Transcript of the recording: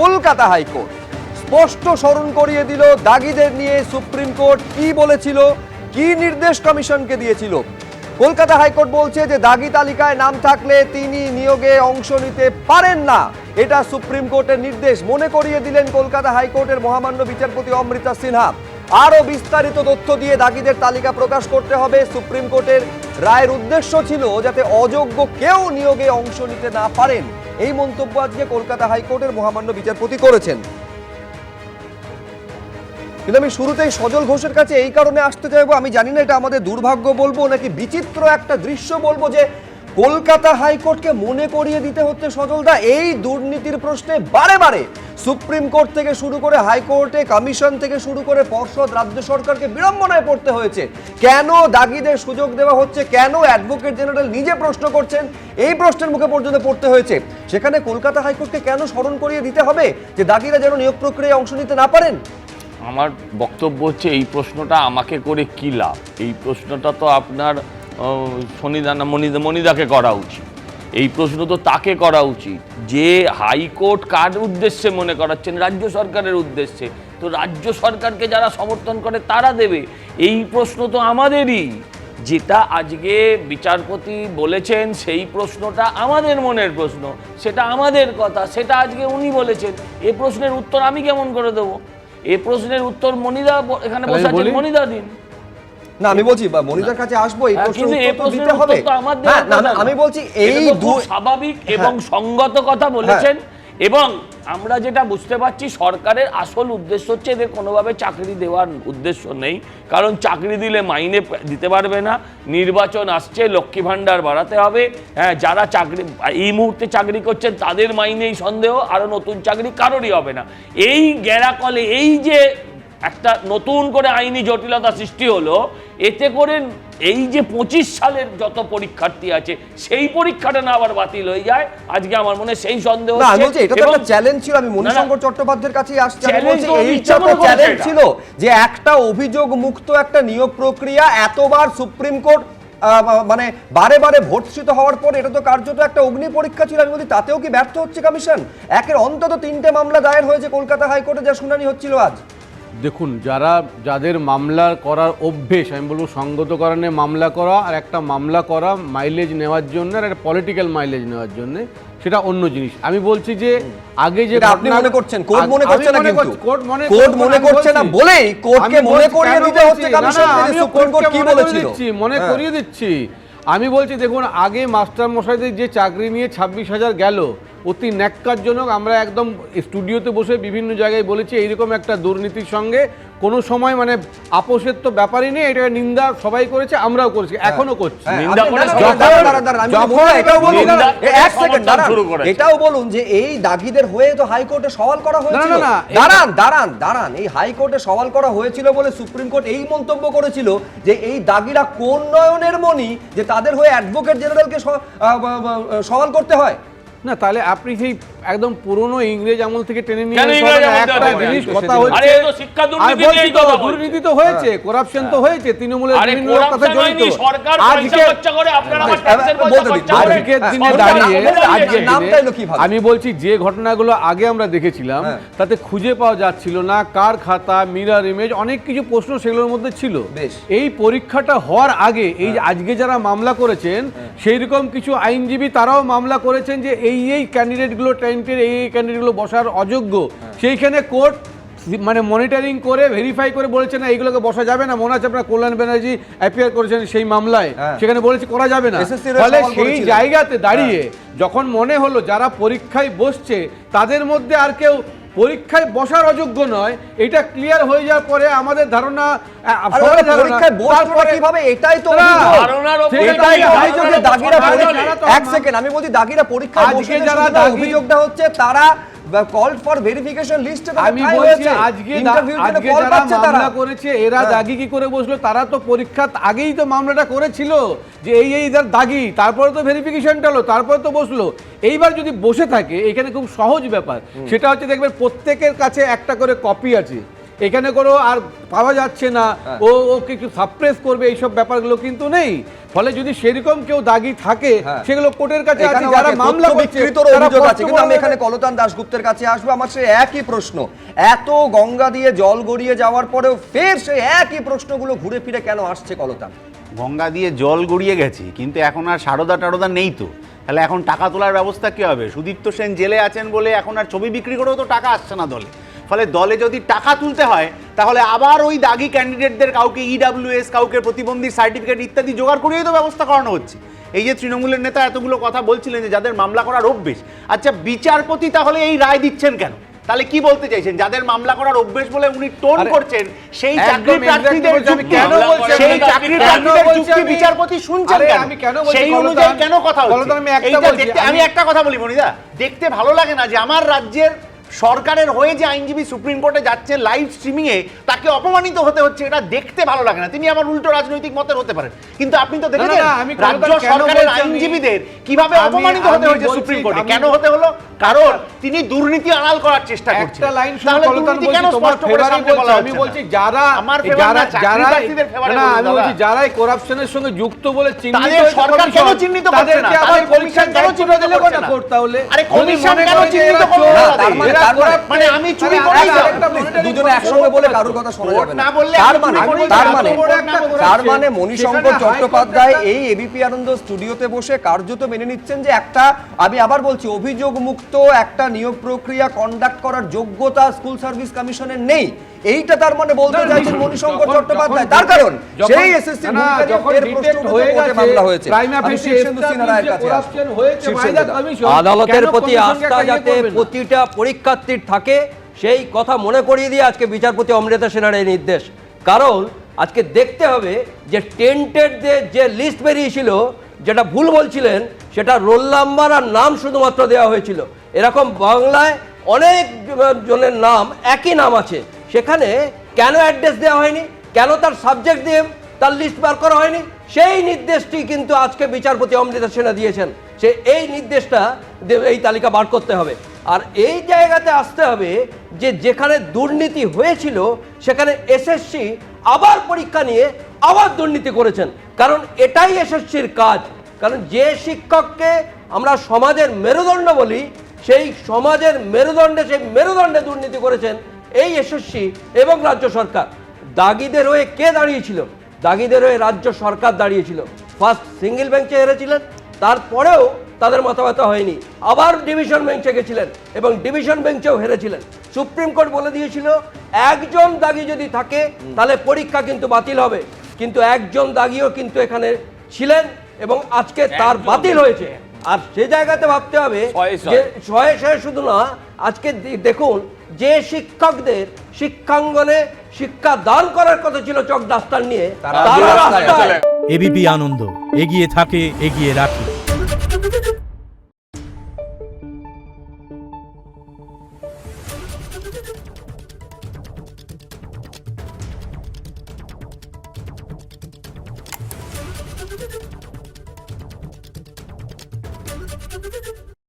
Kolkata high court. স্পষ্ট স্মরণ করিয়ে দিল দাগিদের নিয়ে সুপ্রিম কোর্ট কি বলেছিল, কি নির্দেশ কমিশনকে দিয়েছিল। কলকাতা হাইকোর্ট বলছে যে দাগি তালিকায় নাম থাকলে তিনি নিয়োগে অংশ নিতে পারেন না। এটা সুপ্রিম কোর্টের নির্দেশ। মনে করিয়ে দিলেন কলকাতা হাইকোর্টের মহামান্য বিচারপতি অমৃতা সিনহা। আরও বিস্তারিত তথ্য দিয়ে দাগিদের তালিকা প্রকাশ করতে হবে। সুপ্রিম কোর্টের রায়ের উদ্দেশ্য ছিল যাতে অযোগ্য কেউ নিয়োগে অংশ নিতে না পারেন। এই মন্তব্য আজকে কলকাতা হাইকোর্টের মহামান্য বিচারপতি করেছেন। কিন্তু আমি শুরুতেই সজল ঘোষের কাছে এই কারণে আসতে চাইব, আমি জানি না এটা আমাদের দুর্ভাগ্য বলব নাকি বিচিত্র একটা দৃশ্য বলব যে কলকাতা হাইকোর্টকে মনে করিয়ে দিতে হচ্ছে সজলদা। এই দুর্নীতির প্রশ্নে বারে বারে সুপ্রিম কোর্ট থেকে শুরু করে হাইকোর্টে, কমিশন থেকে শুরু করে পর্ষদ, রাজ্য সরকারকে বিড়ম্বনায় পড়তে হয়েছে। কেন দাগিদের সুযোগ দেওয়া হচ্ছে? কেন অ্যাডভোকেট জেনারেল নিজে প্রশ্ন করছেন? এই প্রশ্নের মুখে পর্যন্ত পড়তে হয়েছে। সেখানে কলকাতা হাইকোর্টকে কেন স্মরণ করিয়ে দিতে হবে যে দাগিরা যেন নিয়োগ প্রক্রিয়ায় অংশ নিতে না পারেন? আমার বক্তব্য হচ্ছে, এই প্রশ্নটা আমাকে করে কি লাভ? এই প্রশ্নটা তো আপনার সনিদা মনিদা মনিদাকে করা উচিত। এই প্রশ্ন তো তাকে করা উচিত। যে হাইকোর্ট কার উদ্দেশ্যে মনে করাচ্ছেন? রাজ্য সরকারের উদ্দেশ্যে। তো রাজ্য সরকারকে যারা সমর্থন করে তারা দেবে। এই প্রশ্ন তো আমাদেরই। যেটা আজকে বিচারপতি বলেছেন সেই প্রশ্নটা আমাদের মনের প্রশ্ন। সেটা আমাদের কথা সেটা আজকে উনি বলেছেন। এ প্রশ্নের উত্তর আমি কেমন করে দেবো? এ প্রশ্নের উত্তর মনিদা এখানে বসে মনিদা দিন না আমি বলছি বা মনিটার কাছে আসব এই হ্যাঁ, প্রশ্নের দিতে হবে। হ্যাঁ না। আমি বলছি এই দু হ্যাঁ। স্বাভাবিক এবং সঙ্গত কথা বলেছেন। এবং আমরা যেটা বুঝতে পারছি সরকারের আসল উদ্দেশ্য হচ্ছে এদের কোনোভাবে চাকরি দেওয়ার উদ্দেশ্য নেই। কারণ চাকরি দিলে মাইনে দিতে পারবে না নির্বাচন আসছে লক্ষ্মী ভাণ্ডার বাড়াতে হবে। হ্যাঁ যারা চাকরি এই মুহূর্তে চাকরি করছেন তাদের মাইনেই সন্দেহ আরও নতুন চাকরি কারোরই হবে না। এই গ্যারাকলে এই যে একটা নতুন করে আইনি জটিলতা সৃষ্টি হলো এতে করে এই যে পঁচিশ সালের যত পরীক্ষার্থী আছে সেই পরীক্ষাটা না আবার বাতিল হয়ে যায়। আজকে আমার মনে সেই সন্দেহ না আমি বলছি এটা তো একটা চ্যালেঞ্জ ছিল আমি না, না। চট্টোপাধ্যায়ের কাছেই আসছি আমি বলছি এইটা তো চ্যালেঞ্জ ছিল যে একটা অভিযোগ মুক্ত একটা নিয়োগ প্রক্রিয়া এতবার সুপ্রিম কোর্ট মানে বারে বারে ভর্ৎসিত হওয়ার পর এটা তো কার্যত একটা অগ্নি পরীক্ষা ছিল আমি বলছি তাতেও কি ব্যর্থ হচ্ছে কমিশন? একের অন্তত তিনটে মামলা দায়ের হয়েছে কলকাতা হাইকোর্টে যা শুনানি হচ্ছিল আজ। দেখুন যারা যাদের মামলা করার অভ্যেস আমি বলব সঙ্গত কারণে মামলা করা আর একটা মামলা করা মাইলেজ নেওয়ার জন্য আর একটা পলিটিক্যাল মাইলেজ নেওয়ার জন্য সেটা অন্য জিনিস। আমি বলছি যে আগে যে আপনি মনে করছেন? কোর্ট মনে করছে না কিন্তু? কোর্ট মনে কোর্ট মনে করছে না বলেই কোর্টকে মনে করিয়ে দিতে হচ্ছে আমিও সুপ্রিম কোর্ট কি বলেছিল? মনে হ্যাঁ। করিয়ে দিচ্ছি। আমি বলছি দেখুন আগে মাস্টার মশাইদের যে চাকরি নিয়ে ছাব্বিশ হাজার গেল অতি ন্যাক্কারজনক। আমরা একদম স্টুডিওতে বসে বিভিন্ন জায়গায় বলেছি এইরকম একটা দুর্নীতির সঙ্গে কোনো সময় মানে আপোষের তো ব্যাপারই নেই এটা নিন্দা সবাই করেছে আমরাও করেছি এখনও করছি। হ্যাঁ, নিন্দা আপনি- করে না, না, যখন- দাঁড়ান, দাঁড়ান, দাঁড়ান, আমি যখন বলব, এটাও বলুন, নিন্দা দাঁড়ান, করে এক সেকেন্ড, সমর্থন দাঁড়ান। শুরু করেছে। এটাও বলুন যে এই দাগিদের হয়ে তো হাইকোর্টে সওয়াল করা হয়েছিল। না, না, এই- দাঁড়ান দাঁড়ান দাঁড়ান এই হাইকোর্টে সওয়াল করা হয়েছিল বলে সুপ্রিম কোর্ট এই মন্তব্য করেছিল যে এই দাগিরা কোন নয়নের মনি যে তাদের হয়ে অ্যাডভোকেট জেনারেলকে সওয়াল করতে হয়। না তাহলে আপনি সেই একদম পুরনো ইংরেজ আমল থেকে টেনে নিয়ে একটা জিনিস কথা হচ্ছে দুর্নীতি তো, হয়েছে করাপশন তো হয়েছে তৃণমূলের বিভিন্ন লোক জড়িত। আজকে আজকের হ্যাঁ, দিনে দাঁড়িয়ে আজকের দিনে কীভাবে? আমি বলছি যে ঘটনাগুলো আগে আমরা দেখেছিলাম হ্যাঁ। তাতে খুঁজে পাওয়া যাচ্ছিল না কার খাতা মিরার ইমেজ অনেক কিছু প্রশ্ন সেগুলোর মধ্যে ছিল। এই পরীক্ষাটা হওয়ার আগে এই যে আজকে যারা মামলা করেছেন সেই রকম কিছু আইনজীবী তারাও মামলা করেছেন যে এই এই ক্যান্ডিডেটগুলো টেন্টের এই ক্যান্ডিডেটগুলো বসার অযোগ্য। সেইখানে কোর্ট মানে মনিটরিং করে ভেরিফাই করে বলেছে না এইগুলোকে বসা যাবে না। মনে আছে আপনার কল্যাণ ব্যানার্জি অ্যাপিয়ার করেছেন সেই মামলায়? হ্যাঁ। সেখানে বলেছে করা যাবে না। ফলে সেই জায়গাতে দাঁড়িয়ে যখন মনে হলো যারা পরীক্ষায় বসছে তাদের মধ্যে আর কেউ পরীক্ষায় বসার অযোগ্য নয় এটা ক্লিয়ার হয়ে যাওয়ার পরে আমাদের ধারণা পরীক্ষায় বসার পরে কীভাবে? এটাই তো দাগিরা এক সেকেন্ড আমি বলছি দাগিরা পরীক্ষায় বসে যারা অভিযোগটা হচ্ছে তারা কল ফর ভেরিফিকেশন লিস্টে আমি বলছি আজকে আজকে যারা মামলা করেছে এরা। দাগি কি করে বসল? তারা তো পরীক্ষা আগেই তো মামলাটা করেছিল যে এই এই যার দাগি। তারপরে তো ভেরিফিকেশনটা হলো তারপরে তো বসল। এইবার যদি বসে থাকে এখানে খুব সহজ ব্যাপার। সেটা হচ্ছে দেখবেন প্রত্যেকের কাছে একটা করে কপি আছে। এখানে কোনো আর পাওয়া যাচ্ছে না। হ্যাঁ। ও ওকে একটু সাপ্রেস করবে এইসব ব্যাপারগুলো কিন্তু নেই। ফলে যদি সেরকম কেউ দাগি থাকে হ্যাঁ। সেগুলো কোর্টের কাছে আছে যারা মামলা বিকৃতর অভিযোগ আছে কিন্তু আমি এখানে কলতান দাশগুপ্তের কাছে আসব আমার সে একই প্রশ্ন। এত গঙ্গা দিয়ে জল গড়িয়ে যাওয়ার পরেও ফের সেই একই প্রশ্নগুলো ঘুরে ফিরে কেন আসছে কলতান? গঙ্গা দিয়ে জল গড়িয়ে গেছে কিন্তু এখন আর সারদা টারদা নেই তো। তাহলে এখন টাকা তোলার ব্যবস্থা কি হবে? সুদীপ্ত সেন জেলে আছেন বলে এখন আর ছবি বিক্রি করেও তো টাকা আসছে না দলে। ফলে দলে যদি টাকা তুলতে হয় তাহলে আবার ওই দাগি ক্যান্ডিডেটদের কাউকে ইডাব্লিউএস কাউকে প্রতিবন্ধী সার্টিফিকেট ইত্যাদি জোগাড় করিয়ে তো ব্যবস্থা করানো হচ্ছে। এই যে তৃণমূলের নেতা এতগুলো কথা বলছিলেন যে যাদের মামলা করার অভ্যেস আচ্ছা বিচারপতি তাহলে এই রায় দিচ্ছেন কেন? তাহলে কি বলতে চাইছেন? যাদের মামলা করার অভ্যেস বলে উনি টোন করছেন সেই চাকরি প্রার্থীদের কেন সেই চাকরি প্রার্থীদের যুক্তি বিচারপতি শুনছেন কেন? আমি কেন বলছি সেই অনুযায়ী কেন কথা হচ্ছে? আমি- একটা কথা বলি মনিদা দেখতে ভালো লাগে না যে আমার রাজ্যের সরকারের হয়ে যে আইনজীবী সুপ্রিম কোর্টে যাচ্ছে লাইভ স্ট্রিমিং এ তাকে অপমানিত হতে হচ্ছে এটা দেখতে ভালো লাগে না। তিনি আবার উল্টো রাজনৈতিক মতের হতে পারেন। কিন্তু আপনি তো দেখেছেন রাজ্য সরকারের আইনজীবীদের কীভাবে অপমানিত হতে হয়েছে সুপ্রিম কোর্টে? কেন হতে হলো? কারণ তিনি দুর্নীতি আড়াল করার চেষ্টা করছেন তাহলে দুর্নীতি কেন স্পষ্ট করে সামনে বলা আমি বলছি যারা আমার যারা যারা না আমি। বলছি যারাই করাপশনের সঙ্গে যুক্ত বলে চিহ্নিত সরকার কেন চিহ্নিত করছে না? আবার তাদের পরীক্ষার commission কেন চিহ্নিত করছে না? আরে মনে কেন চিহ্নিত চোর, না? তার মানে- তার মানে- মানে আমি চুরি করেই দুজনে একসঙ্গে বলে কারোর কথা শোনা যাবে না। তার মানে তার মানে বড় একটা করেছে। তার মানে মণিশঙ্কর চট্টোপাধ্যায় এই এবিপি আনন্দ স্টুডিওতে বসে কার্যত মেনে নিচ্ছেন যে একটা আমি আবার বলছি অভিযোগ মুক্ত একটা নিয়োগ প্রক্রিয়া কন্ডাক্ট করার যোগ্যতা স্কুল সার্ভিস কমিশনের নেই। এইটা তার মানে বলতে চাইছেন মণিশঙ্কর চট্টোপাধ্যায়। তার কারণ সেই এসএসসি হয়ে মামলা হয়েছে। আদালতের প্রতি আস্থা যাতে প্রতিটা পরীক্ষার্থীর থাকে সেই কথা মনে করিয়ে দিয়ে আজকে বিচারপতি অমৃতা সেনার এই নির্দেশ। কারণ আজকে দেখতে হবে যে টেন্টেড যে লিস্ট বেরিয়েছিল যেটা ভুল বলছিলেন সেটা রোল নাম্বার আর নাম শুধুমাত্র দেওয়া হয়েছিল। এরকম বাংলায় অনেক জনের নাম একই নাম আছে। সেখানে কেন অ্যাড্রেস দেওয়া হয়নি? কেন তার সাবজেক্ট দিয়ে তার লিস্ট বার করা হয়নি? সেই নির্দেশটি কিন্তু আজকে বিচারপতি অমৃতা সেনা দিয়েছেন। সে এই নির্দেশটা এই তালিকা বার করতে হবে। আর এই জায়গাতে আসতে হবে যে যেখানে দুর্নীতি হয়েছিল, সেখানে এসএসসি আবার পরীক্ষা নিয়ে আবার দুর্নীতি করেছেন। কারণ এটাই এসএসসির কাজ। কারণ যে শিক্ষককে আমরা সমাজের মেরুদণ্ড বলি, সেই সমাজের মেরুদণ্ডে, সেই মেরুদণ্ডে দুর্নীতি করেছেন এই এসএসসি এবং রাজ্য সরকার। দাগিদের হয়ে কে দাঁড়িয়েছিল? দাগিদের হয়ে রাজ্য সরকার দাঁড়িয়েছিল। ফার্স্ট সিঙ্গেল বেঞ্চে হেরেছিলেন তারপরেও তাদের মাথা ব্যথা হয়নি। আবার ডিভিশন বেঞ্চে গেছিলেন এবং ডিভিশন বেঞ্চেও হেরেছিলেন। সুপ্রিম কোর্ট বলে দিয়েছিল একজন দাগি যদি থাকে তাহলে পরীক্ষা কিন্তু বাতিল হবে। কিন্তু একজন দাগিও কিন্তু এখানে ছিলেন এবং আজকে তার বাতিল হয়েছে। আর সে জায়গাতে ভাবতে হবে। যে শয়ে শুধু না আজকে দেখুন যে শিক্ষকদের শিক্ষাঙ্গনে শিক্ষা দান করার কথা ছিল চক দাস্তার নিয়ে তারা এবিপি আনন্দ এগিয়ে থাকে এগিয়ে রাখে।